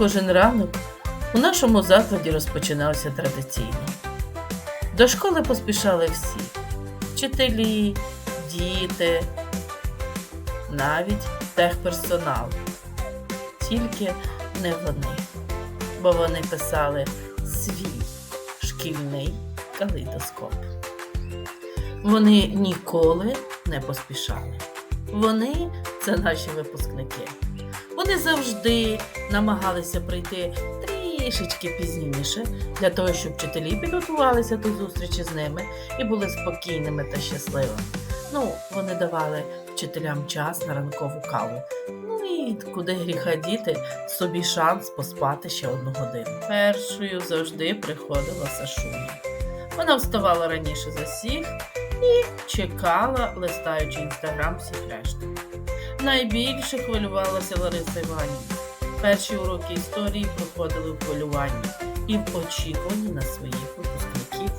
Кожен ранок у нашому закладі розпочинався традиційно. До школи поспішали всі вчителі, діти, навіть техперсонал. Тільки не вони, бо вони писали свій шкільний калейдоскоп. Вони ніколи не поспішали. Вони це наші випускники. Вони завжди намагалися прийти трішечки пізніше, для того, щоб вчителі підготувалися до зустрічі з ними і були спокійними та щасливими. Ну, вони давали вчителям час на ранкову каву. Ну і куди гріха діти, собі шанс поспати ще одну годину. Першою завжди приходила Сашуня. Вона вставала раніше за всіх і чекала, листаючи інстаграм всіх решти. Найбільше хвилювалася Лариса Іванівна. Перші уроки історії проходили в хвилюванні і в очікуванні на своїх випускників.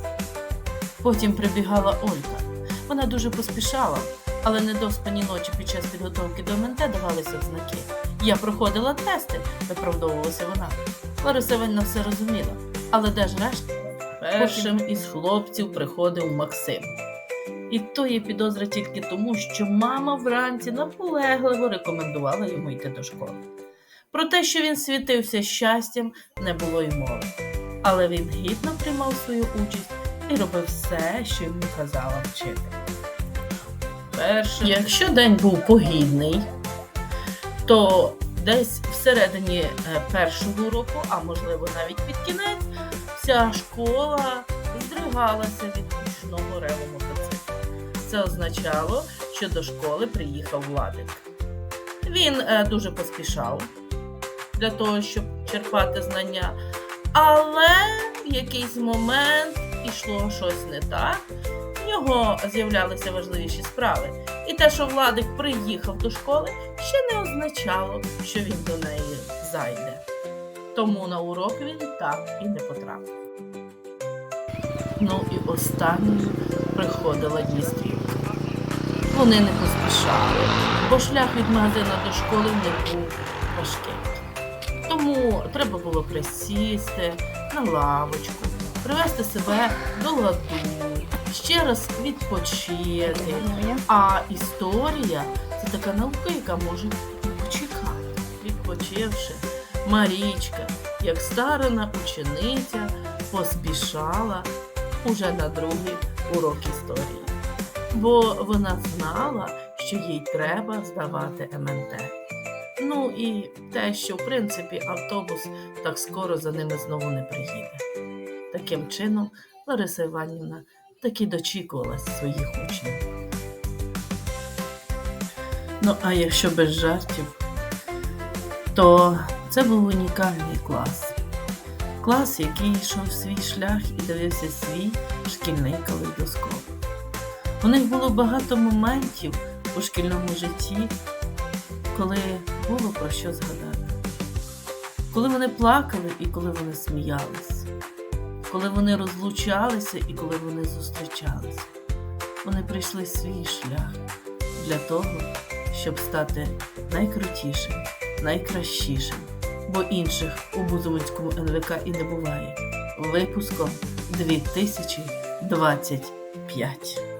Потім прибігала Ольга. Вона дуже поспішала, але недоспані ночі під час підготовки до МНТ давалися знаки. Я проходила тести, виправдовувалася вона. Лариса Іванівна все розуміла, але де ж решта? Першим із хлопців приходив Максим. І то є підозра тільки тому, що мама вранці наполегливо рекомендувала йому йти до школи. Про те, що він світився щастям, не було й мови. Але він гідно приймав свою участь і робив все, що йому казала вчити. Перше, якщо день був погідний, то десь всередині е, першого року, а можливо навіть під кінець, вся школа здригалася від гучного реву мотоцикла. Це означало, що до школи приїхав Владик. Він е, дуже поспішав для того, щоб черпати знання, але в якийсь момент ішло щось не так. В нього з'являлися важливіші справи. І те, що Владик приїхав до школи, ще не означало, що він до неї зайде. Тому на урок він так і не потрапив. Ну і останньою приходила дійстрівка. Вони не поспішали, бо шлях від магазина до школи них був важкий. Тому треба було присісти на лавочку, привести себе до ладу, ще раз відпочити. А історія це така наука, яка може почекати. Відпочивши, Марічка, як старана учениця, поспішала уже на другий урок історії. Бо вона знала, що їй треба здавати МНТ. Ну і те, що в принципі автобус так скоро за ними знову не приїде. Таким чином, Лариса Іванівна таки дочікувалась своїх учнів. Ну, а якщо без жартів, то це був унікальний клас. Клас, який йшов свій шлях і дивився свій шкільний калейдоскоп. У них було багато моментів у шкільному житті, коли було про що згадати. Коли вони плакали і коли вони сміялись, коли вони розлучалися і коли вони зустрічалися. Вони прийшли свій шлях для того, щоб стати найкрутішим, найкращішим, бо інших у Бузовицькому НВК і не буває. Випуском 2025.